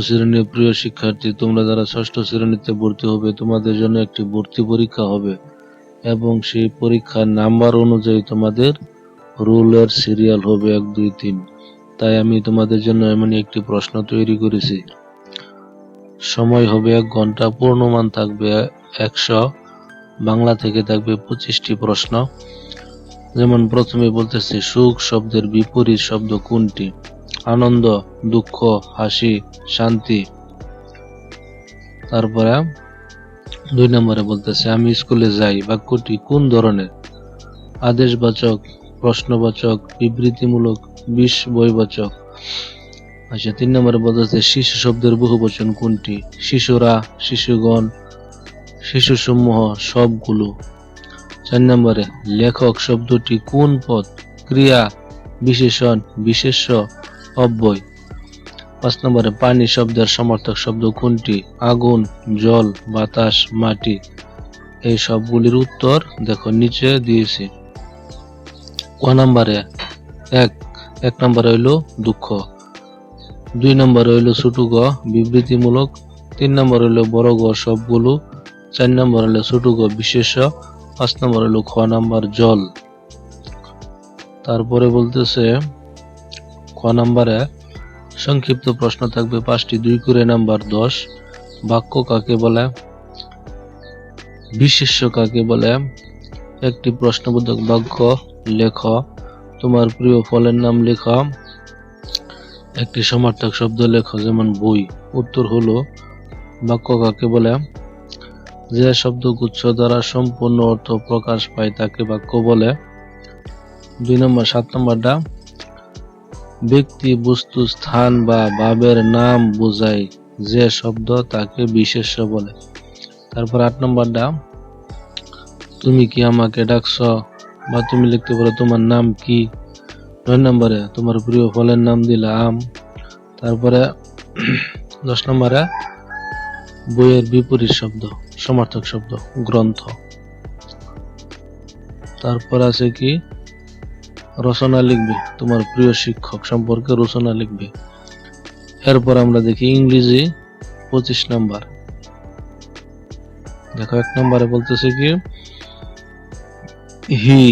শ্রেণির প্রিয় শিক্ষার্থী, তোমরা যারা ষষ্ঠ শ্রেণীতে ভর্তি হবে, তোমাদের জন্য একটি ভর্তি পরীক্ষা হবে এবং সেই পরীক্ষার নাম্বার অনুযায়ী তোমাদের রুলের সিরিয়াল হবে এক, দুই, তিন। তাই আমি তোমাদের জন্য এমনই একটি প্রশ্ন তৈরি করেছি। সময় হবে এক ঘণ্টা, পূর্ণমান থাকবে একশো, বাংলা থেকে থাকবে পঁচিশটি প্রশ্ন। যেমন প্রথমে বলতেছি, সুখ শব্দের বিপরীত শব্দ কোনটি? আনন্দ, দুঃখ, হাসি, শান্তি। তারপরে দুই নম্বরে বলতেছে, আমি স্কুলে যাই, বাক্যটি কোন ধরনের? আদেশবাচক, প্রশ্নবাচক, বিবৃতিমূলক, বিষ বইবাচক। আচ্ছা তিন নম্বরে বলতেছে, শিশু শব্দের বহুবচন কোনটি? শিশুরা শিশুগণ শিশুসমূহ সবগুলো চার নম্বরে, লেখক শব্দটি কোন পদ? ক্রিয়া বিশেষণ বিশেষ্য অব্যয়। পাঁচ নম্বরে, পানি শব্দের সমর্থক শব্দ কোনটি? আগুন, জল, বাতাস, মাটি। এই সবগুলির উত্তর দেখো, নিচে দিয়েছি। ক নম্বরে, এক। এক নম্বর হইল দুঃখ। দুই নম্বর হইল ছোট গ, বিবৃতিমূলক। তিন নম্বর হইল বড় গ, সবগুলো। চার নম্বর হইল ছোট গ, বিশেষ। পাঁচ নম্বর হইল খ নাম্বার, জল। তারপরে বলতেছে খ নাম্বারে সংক্ষিপ্ত প্রশ্ন থাকবে পাঁচটি, দুই করে নাম্বার দশ। বাক্য কাকে বলে? বিশেষ্য কাকে বলে? একটি প্রশ্নবোধক বাক্য, লেখ। তোমার প্রিয় ফলের নাম লেখ। একটি সমার্থক শব্দ লেখ, যেমন বই। উত্তর হলো, বাক্য কাকে বলে? যে শব্দগুচ্ছ দ্বারা সম্পূর্ণ অর্থ প্রকাশ পায় তাকে বাক্য বলে। দুই নম্বর, সাত নম্বরটা ব্যক্তি, বস্তু, স্থান বা ভাবের নাম বোঝায় যে শব্দ তাকে বিশেষ্য বলে। তারপর আট নম্বরটা, তুমি কি আমাকে ডাকছ বা তুমি লিখতে পারো তোমার নাম কি? নয় নম্বরে, তোমার প্রিয় ফলের নাম দিলে আম। তারপরে দশ নম্বরে, বইয়ের বিপরীত শব্দ, সমার্থক শব্দ, গ্রন্থ। তারপর আছে কি? রচনা লিখবে, তোমার প্রিয় শিক্ষক সম্পর্কে রচনা লিখবে। এরপর আমরা দেখি ইংরেজি পঁচিশ নাম্বার। দেখো, এক নম্বরে বলতেছে কি হি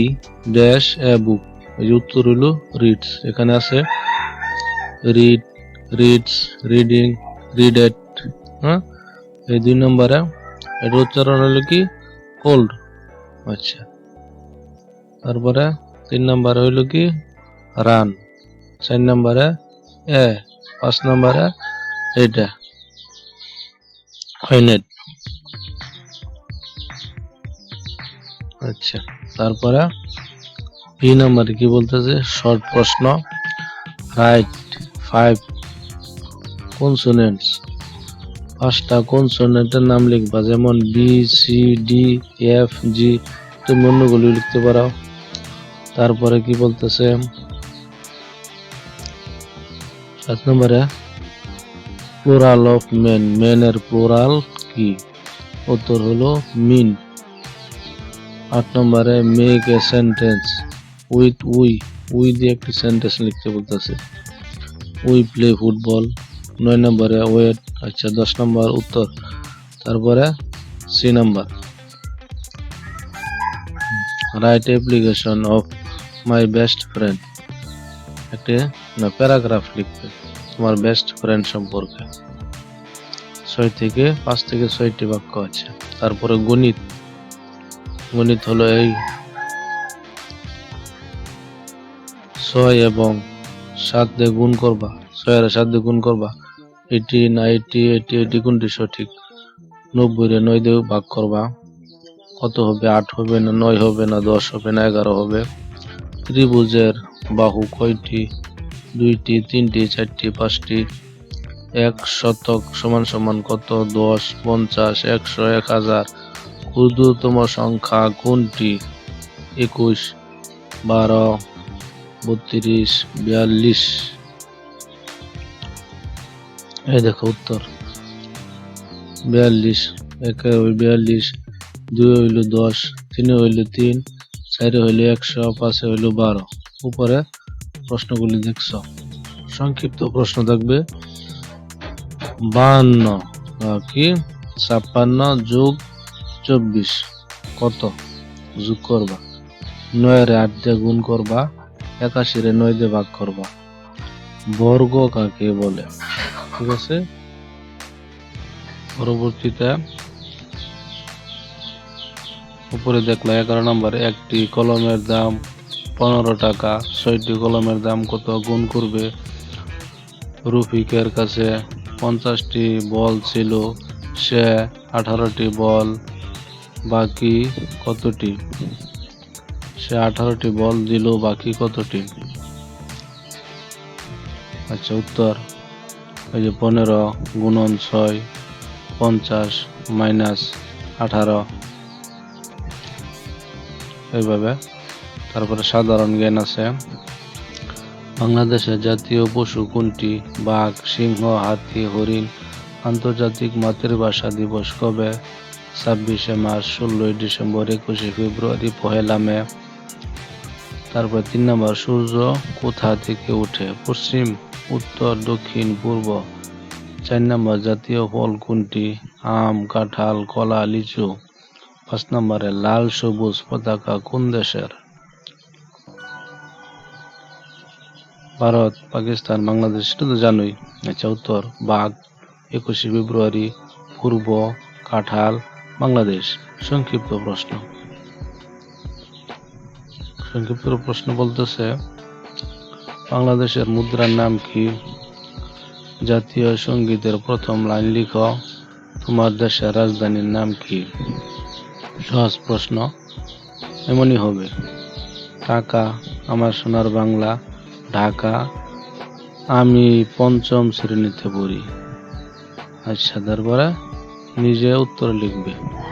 ড্যাশ এ বুক এই উত্তর হলো রিডস এখানে আছে রিড রিডস রিডিং রিডেড হ্যাঁ? এই দুই নম্বরে এটা উচ্চারণ হলো কি কোল্ড আচ্ছা। তারপরে তিন নম্বরে হইল কি? রান। চার নম্বরে এ, পাঁচ নম্বরে এইটা। হয়নেট আচ্ছা তারপরে বি নম্বরে কি বলতেছে? শর্ট প্রশ্ন। Right, five consonants. পাঁচটা কনসোনেন্টের নাম লিখবা, যেমন B, C, D F, G. তুমি অন্যগুলি লিখতে পারো। তারপরে কি বলতেছে? সাত নম্বরে প্লোরাল অফ মেন। মেনের প্লোরাল কি? উত্তর হলো মিন। আট নম্বরে, make a sentence with we. We দিয়ে একটি সেন্টেন্স লিখতে বলতেছে। We play football. নয় নম্বরে, ওয়েট। আচ্ছা দশ নম্বর উত্তর। তারপরে, C number. Write application of my best friend একটি না প্যারাগ্রাফ লিখবে তোমার বেস্ট ফ্রেন্ড সম্পর্কে। ছয় থেকে পাঁচ থেকে ছয়টি বাক্য আছে। তারপরে গণিত। গণিত হলো এই। ছয় এবং সাত দিয়ে গুণ করবা। ছয় আর সাত দিয়ে গুণ করবা। এইটি না এইটি এইটি এইটি কোনটি সঠিক? নব্বই রে নয় দিয়ে ভাগ করবা। কত হবে? আট হবে না নয় হবে না দশ হবে না এগারো হবে? ত্রিভুজের বাহু কয়টি? দুইটি, তিনটি, চারটি, পাঁচটি। এক শতক সমান সমান কত? দশ, পঞ্চাশ, একশো, এক হাজার। ক্ষুদ্রতম সংখ্যা কোনটি? একুশ, বারো, বত্রিশ, বিয়াল্লিশ। এই দেখো উত্তর। বিয়াল্লিশ, একে ওই বিয়াল্লিশ, দুই হইল দশ, তিনে হইল তিন। চারে হইল একশো, পাঁচে হইল বারো। উপরে প্রশ্নগুলি দেখছ। সংক্ষিপ্ত প্রশ্ন থাকবে, বাহান্ন কি ছাপ্পান্ন যোগ চব্বিশ? কত? যোগ করবা। নয়ের আট দিয়ে গুণ করবা, একাশিরে নয় দিয়ে ভাগ করবা। বর্গ কাকে বলে? ঠিক আছে? পরবর্তীতে উপরে দেখলা এগারো নম্বর, একটি কলমের দাম পনেরো টাকা, ছয়টি কলমের দাম কত? গুণ করবে রফিকের কাছে পঞ্চাশটি বল ছিল, সে আঠারোটি বল, বাকি কতটি? সে আঠারোটি বল দিল, বাকি কতটি? আচ্ছা উত্তর। ওই যে পনেরো, গুণন ছয়, পঞ্চাশ, মাইনাস আঠারো। এইভাবে তারপরে সাধারণ জ্ঞান আছে। বাংলাদেশের জাতীয় পশু কোনটি? বাঘ, সিংহ, হাতি, হরিণ, আন্তর্জাতিক মাতৃভাষা দিবস কবে? ছাব্বিশে মার্চ, ষোলোই ডিসেম্বর, একুশে ফেব্রুয়ারি, পহেলা মে। তারপর তিন নম্বর, সূর্য কোথা থেকে উঠে? পশ্চিম, উত্তর, দক্ষিণ, পূর্ব। চার নম্বর, জাতীয় ফল কোনটি? আম, কাঁঠাল, কলা, লিচু। পাঁচ নম্বরে, লাল, সবুজ পতাকা কোন দেশের? ভারত, পাকিস্তান, বাংলাদেশ, এটা তো জানোই। আচ্ছা উত্তর, বাঘ, একুশে ফেব্রুয়ারি, পূর্ব কাঁঠাল, বাংলাদেশ। সংক্ষিপ্ত প্রশ্ন। সংক্ষিপ্ত প্রশ্ন বলতেছে, বাংলাদেশের মুদ্রার নাম কি? জাতীয় সঙ্গীতের প্রথম লাইন লিখো। তোমার দেশের রাজধানীর নাম কি? সহজ প্রশ্ন, এমনই হবে। টাকা আমার সোনার বাংলা, ঢাকা, আমি পঞ্চম শ্রেণীতে পড়ি। আচ্ছা তারপরে নিজে উত্তর লিখবে।